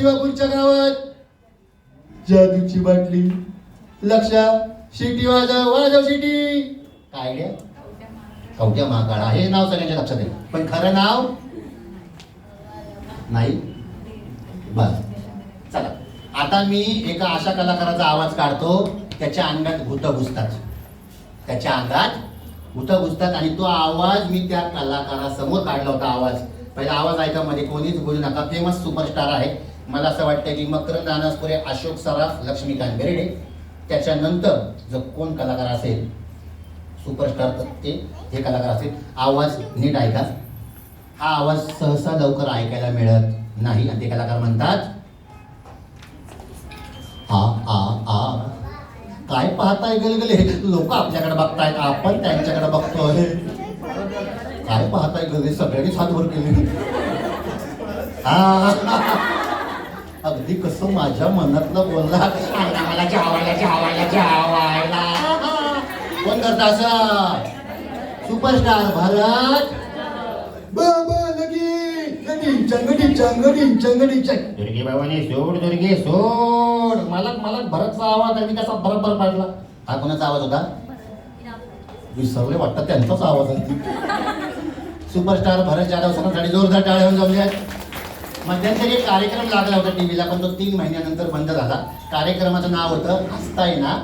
शिवापूरच्या गावात. जादूची बाटली. लक्षा शिटी वाजव वाजव शिटी काय रे? कवट्या महाकाळा हे नाव सगळ्यांच्या लक्षात येईल पण खरं नाव? नाही? बस चला. आता मी एका अशा कलाकाराचा आवाज काढतो. त्याच्या अंगात भूत घुसतात. त्याच्या अंगात भूत घुसतात आणि तो आवाज मी त्या कलाकारासमोर काढला होता. आवाज. पहिला आवाज ऐकामध्ये कोणीच बोलू नका. फेमस सुपरस्टार आहे. मला असं वाटतं की मकरंद अनासपुरे अशोक सराफ लक्ष्मीकांत बेर्डे त्याच्यानंतर जर कोण कलाकार असेल सुपरस्टार तर ते हे कलाकार असतील आवाज नीट ऐका. हा आवाज सहसा लवकर ऐकायला मिळत नाही आणि ते कलाकार म्हणतात आ आ आ. काय पाहताय गलगले? लोक आपल्याकडे बघतायत आपण त्यांच्याकडे बघतोय. काय पाहताय गलगले? सगळ्यांनीच हात वर केले. हा. अगदी कसं माझ्या मनातलं बोलला. आयला मला जावायला जावायला जावायला कोण करता असं? सुपरस्टार भारत. बाबा लगी लगी चंगडी चंगडी चंगडी चंग. दुर्गे बाबाने सोड दुर्गे सोड. मला मला भरतचा आवाज आणि कसा बरोबर पाडला. हा कोणाचा आवाज होता? विसरले वाटतं त्यांचाच आवाज आहे. सुपरस्टार भरत जाधव सरांसाठी जोरदार टाळ्या जमल्या. मध्यंतरी एक कार्यक्रम लागला होता टीव्हीला पण तो तीन महिन्यानंतर बंद झाला. कार्यक्रमाचं नाव होतं हसता ना